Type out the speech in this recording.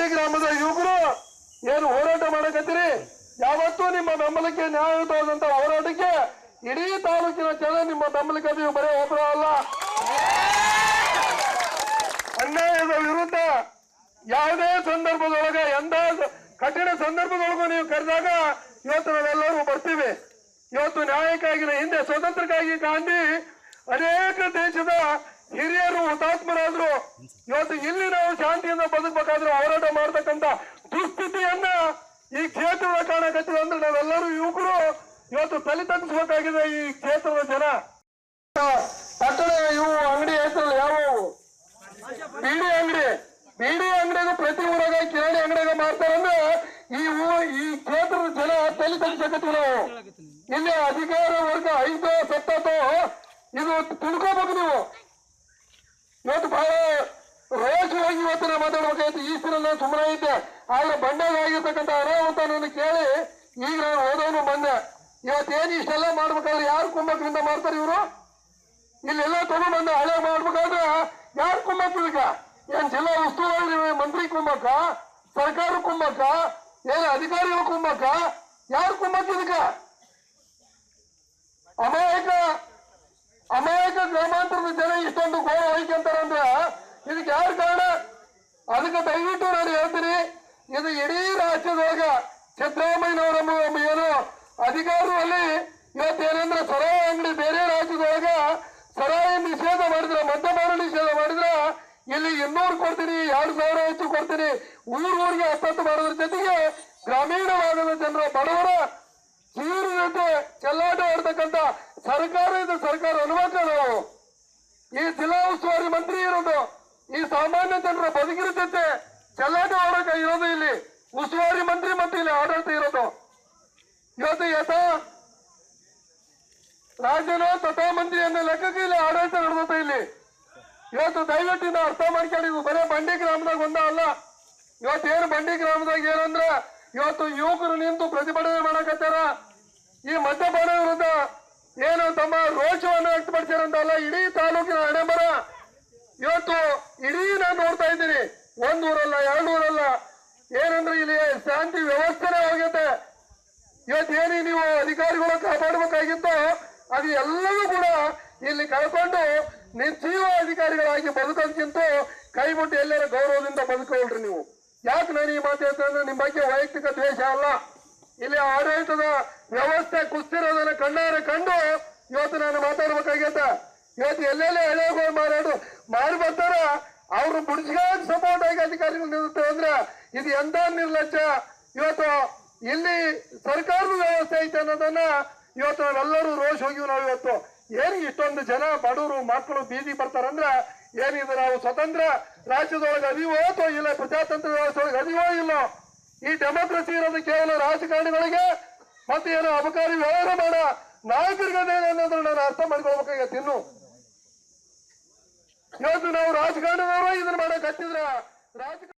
ಬಂಡಿ ಗ್ರಾಮದ ಯುವಕರು ಏನು ಹೋರಾಟ ಮಾಡಕತ್ತೀರಿ? ಯಾವತ್ತೂ ನಿಮ್ಮ ಬೆಂಬಲಕ್ಕೆ ನ್ಯಾಯಯುತವಾದಂತ ಹೋರಾಟಕ್ಕೆ ಇಡೀ ತಾಲೂಕಿನ ಜನ ನಿಮ್ಮ ಬೆಂಬಲಕ್ಕೆ ನೀವು ಬರೀ ಒಬ್ಬರ ಅಲ್ಲ. ಅನ್ಯಾಯದ ವಿರುದ್ಧ ಯಾವುದೇ ಸಂದರ್ಭದೊಳಗ ಎಂದ ಕಠಿಣ ಸಂದರ್ಭದೊಳಗೂ ನೀವು ಕರೆದಾಗ ಇವತ್ತು ನಾವೆಲ್ಲರೂ ಬರ್ತೀವಿ. ಇವತ್ತು ನ್ಯಾಯಕ್ಕಾಗಿನ ಹಿಂದೆ ಸ್ವತಂತ್ರಕ್ಕಾಗಿ ಗಾಂಧಿ ಅನೇಕ ದೇಶದ ಹಿರಿಯರು ಹುತಾತ್ಮರಾದ್ರು, ಇವತ್ತು ಇಲ್ಲಿ ನಾವು ಶಾಂತಿಯಿಂದ ಬದುಕಬೇಕಾದ್ರೆ ಹೋರಾಟ ಮಾಡ್ತಕ್ಕಂತ ದುಸ್ಥಿತಿಯನ್ನ ಈ ಕ್ಷೇತ್ರದ ಕಾಣಕತ್ತಿದೆ ಅಂದ್ರೆ ನಾವೆಲ್ಲರೂ ಯುವಕರು ಇವತ್ತು ತಲೆ ತಗ್ಗಿಸ್ಬೇಕಾಗಿದೆ ಈ ಕ್ಷೇತ್ರದ ಜನ. ಪಟ್ಟಣ ಇವು ಅಂಗಡಿ ಹೆಸರು ಯಾವುವು? ಬೀಡಿ ಅಂಗಡಿ. ಬೀಡಿ ಅಂಗಡಿಗೂ ಪ್ರತಿ ಊರಾಗ ಕಿರಾಣಿ ಅಂಗಡಿಯಾಗ ಮಾಡ್ತಾರಂದ್ರೆ ಈ ಈ ಕ್ಷೇತ್ರದ ಜನ ತಲೆ ತಗ್ಸಕತ್ತೀವಿ ನಾವು. ಇಲ್ಲಿ ಅಧಿಕಾರ ವರ್ಗ ಐದು ಸತ್ತೋ ಇದು ತಿಳ್ಕೋಬೇಕು ನೀವು. ಇವತ್ತು ಬಹಳ ರೋಷವಾಗಿ ಇವತ್ತು ನಾ ಮಾತಾಡ್ಬೇಕಾಯ್ತು. ಈ ಸಲ ನಾನು ಸುಮ್ಮನೆ ಇದ್ದೆ. ಆದ್ರೆ ಬಂಡಾಗ ಆಗಿರ್ತಕ್ಕಂಥ ಅನಾಹುತ ಕೇಳಿ ಈಗ ನಾನು ಓದೋನು ಬಂದೆ. ಇವತ್ತೇನು ಇಷ್ಟೆಲ್ಲ ಮಾಡ್ಬೇಕಾದ್ರೆ ಯಾರು ಕುಂಭಕ್ರಿಂದ ಮಾಡ್ತಾರೆ ಇವರು? ಇಲ್ಲೆಲ್ಲ ತಗೊಂಡ್ಬಂದು ಹಳೆ ಮಾಡ್ಬೇಕಾದ್ರೆ ಯಾರು ಕುಂಭಕ್ ಇದಕ್ಕ ಏನ್ ಜಿಲ್ಲಾ ಉಸ್ತುವಾರಿ ಮಂತ್ರಿ ಕುಂಭಕ? ಸರ್ಕಾರ ಕುಂಭಕ? ಏನ್ ಅಧಿಕಾರಿಗಳು ಕುಂಭಕ? ಯಾರು ಕುಂಭಕ್ ಇದಕ್ಕ? ಅಮಾಯಕ ಅಮಾಯಕ ಗ್ರಾಮಾಂತರದ ಜನ ಇಷ್ಟೊಂದು ಇದಕ್ಕೆ ಯಾರು ಕಾರಣ? ಅದಕ್ಕೆ ದಯವಿಟ್ಟು ನಾನು ಹೇಳ್ತೀನಿ, ಇದು ಇಡೀ ರಾಜ್ಯದೊಳಗ ಸಿದ್ದರಾಮಯ್ಯನವರ ಏನು ಅಧಿಕಾರದಲ್ಲಿ ಇವತ್ತೇನಂದ್ರೆ ಸರಾಯಿ ಅಂಗಡಿ ಬೇರೆ ರಾಜ್ಯದೊಳಗ ಸರಾಯಿ ನಿಷೇಧ ಮಾಡಿದ್ರ, ಮದ್ಯಪಾನ ನಿಷೇಧ ಮಾಡಿದ್ರ ಇಲ್ಲಿ ಇನ್ನೂರು ಕೊಡ್ತೀನಿ, ಎರಡು ಸಾವಿರ ಹೆಚ್ಚು ಕೊಡ್ತೀನಿ. ಊರೂರಿಗೆ ಹತ್ತತ್ತು ಮಾಡೋದ್ರ ಜೊತೆಗೆ ಗ್ರಾಮೀಣ ಭಾಗದ ಜನರ, ಬಡವರ ಜೀವನ ಜೊತೆ ಚೆಲ್ಲಾಟ ಆಡ್ತಕ್ಕಂಥ ಸರ್ಕಾರ ಇದು ಸರ್ಕಾರ ಅನುಮತಿ ನಾವು ಈ ಜಿಲ್ಲಾ ಉಸ್ತುವಾರಿ ಮಂತ್ರಿ ಇರೋದು. ಈ ಸಾಮಾನ್ಯ ಜನರ ಬದುಕಿರುತ್ತಂತೆ. ಆಡೋಕೆ ಇರೋದು ಇಲ್ಲಿ. ಉಸ್ತುವಾರಿ ಮಂತ್ರಿ ಮತ್ತೆ ಇಲ್ಲಿ ಆಡಳಿತ ಇರೋದು. ಇವತ್ತು ಯಥಾ ರಾಜ್ಯನ ತಥಾ ಮಂತ್ರಿ ಅನ್ನೋ ಲೆಕ್ಕಕ್ಕೆ ಇಲ್ಲಿ ಆಡಳಿತ ನಡೆದತ್ತೆ ಇಲ್ಲಿ. ಇವತ್ತು ದಯವಿಟ್ಟು ಅರ್ಥ ಅರ್ಥ ಮಾಡ್ಕೊಂಡಿದ್ವು ಬರೇ ಬಂಡಿ ಗ್ರಾಮದಾಗ ಒಂದ ಅಲ್ಲ. ಇವತ್ತೇನು ಬಂಡಿ ಗ್ರಾಮದಾಗ ಏನಂದ್ರೆ, ಇವತ್ತು ಯುವಕರು ನಿಂತು ಪ್ರತಿಭಟನೆ ಮಾಡಕತ್ತಾರ ಈ ಮದ್ಯಪಾನ ವಿರುದ್ಧ ಏನು ತಮ್ಮ ರೋಷವನ್ನು ವ್ಯಕ್ತಪಡಿಸ್ಯಾರಂತಲ್ಲ ಇಡೀ ತಾಲೂಕಿನ ಹಣೆಬರ ಇವತ್ತು ಇಡೀ ನಾನು ನೋಡ್ತಾ ಇದ್ದೀನಿ. ಒಂದೂರಲ್ಲ ಎರಡೂರಲ್ಲ ಏನಂದ್ರೆ ಇಲ್ಲಿ ಶಾಂತಿ ವ್ಯವಸ್ಥೆನೇ ಹೋಗುತ್ತೆ ಇವತ್ತು ಏನಿ ನೀವು ಅಧಿಕಾರಿಗಳು ಕಾಪಾಡಬೇಕಾಗಿತ್ತು, ಅದು ಎಲ್ಲವೂ ಕೂಡ ಇಲ್ಲಿ ಕಳ್ಕೊಂಡು ನಿರ್ಜೀವ ಅಧಿಕಾರಿಗಳಾಗಿ ಬದುಕೋದಕ್ಕಿಂತ ಕೈ ಮುಟ್ಟಿ ಎಲ್ಲರ ಗೌರವದಿಂದ ಬದುಕೋಳ್ರಿ ನೀವು. ಯಾಕೆ ನಾನು ಈ ಮಾತು ಹೇಳ್ತಂದ್ರೆ ನಿಮ್ಮ ಬಗ್ಗೆ ವೈಯಕ್ತಿಕ ದ್ವೇಷ ಅಲ್ಲ. ಇಲ್ಲಿ ಆಡಳಿತದ ವ್ಯವಸ್ಥೆ ಕುಸ್ತಿರೋದನ್ನ ಕಣ್ಣಾರೆ ಕಂಡು ಇವತ್ತು ನಾನು ಮಾತಾಡ್ಬೇಕಾಗಿತ್ತ. ಇವತ್ತು ಎಲ್ಲೆಲ್ಲೇ ಎಳೆಗಳು ಮಾರಾಡು ಮಾರಿ ಬರ್ತಾರ ಅವ್ರು ಬುಡ್ಸ್ಗಾಗಿ ಸಪೋರ್ಟ್ ಆಗಿ ಅಧಿಕಾರಿಗಳು ನಿಲ್ಲುತ್ತೆ ಅಂದ್ರೆ ಇದು ಎಂತ ನಿರ್ಲಕ್ಷ್ಯ ಇವತ್ತು ಇಲ್ಲಿ ಸರ್ಕಾರದ ವ್ಯವಸ್ಥೆ ಐತೆ ಅನ್ನೋದನ್ನ ಇವತ್ತು ನಾವೆಲ್ಲರೂ ರೋಷ್ ಹೋಗಿವಿ ನಾವು ಇವತ್ತು. ಏನು ಇಷ್ಟೊಂದು ಜನ ಬಡವರು, ಮಕ್ಕಳು ಬೀದಿ ಬರ್ತಾರಂದ್ರ ಏನಿದೆ ನಾವು ಸ್ವತಂತ್ರ ರಾಜ್ಯದೊಳಗೆ ಅಥವಾ ಇಲ್ಲ, ಪ್ರಜಾತಂತ್ರ ವ್ಯವಸ್ಥೆ ಒಳಗೆ ಅರಿವೋ ಇಲ್ಲೋ? ಈ ಡೆಮೋಕ್ರಸಿ ಇರೋದು ಕೇವಲ ರಾಜಕಾರಣಿಗಳಿಗೆ ಮತ್ತೆ ಏನೋ ಅಬಕಾರಿ ವ್ಯವಹಾರ ಮಾಡ ನಾಯಕರಿಗೆ ಅನ್ನೋದನ್ನ ನಾನು ಅರ್ಥ ಮಾಡ್ಕೊಳ್ಬೇಕಾಗತ್ತೆ ಇನ್ನು. ಇವತ್ತು ನಾವು ರಾಜಕಾರಣದವರು ಇದನ್ನ ಮಾಡಕ್ ಹತ್ತಿದ್ರ? ರಾಜಕಾರಣ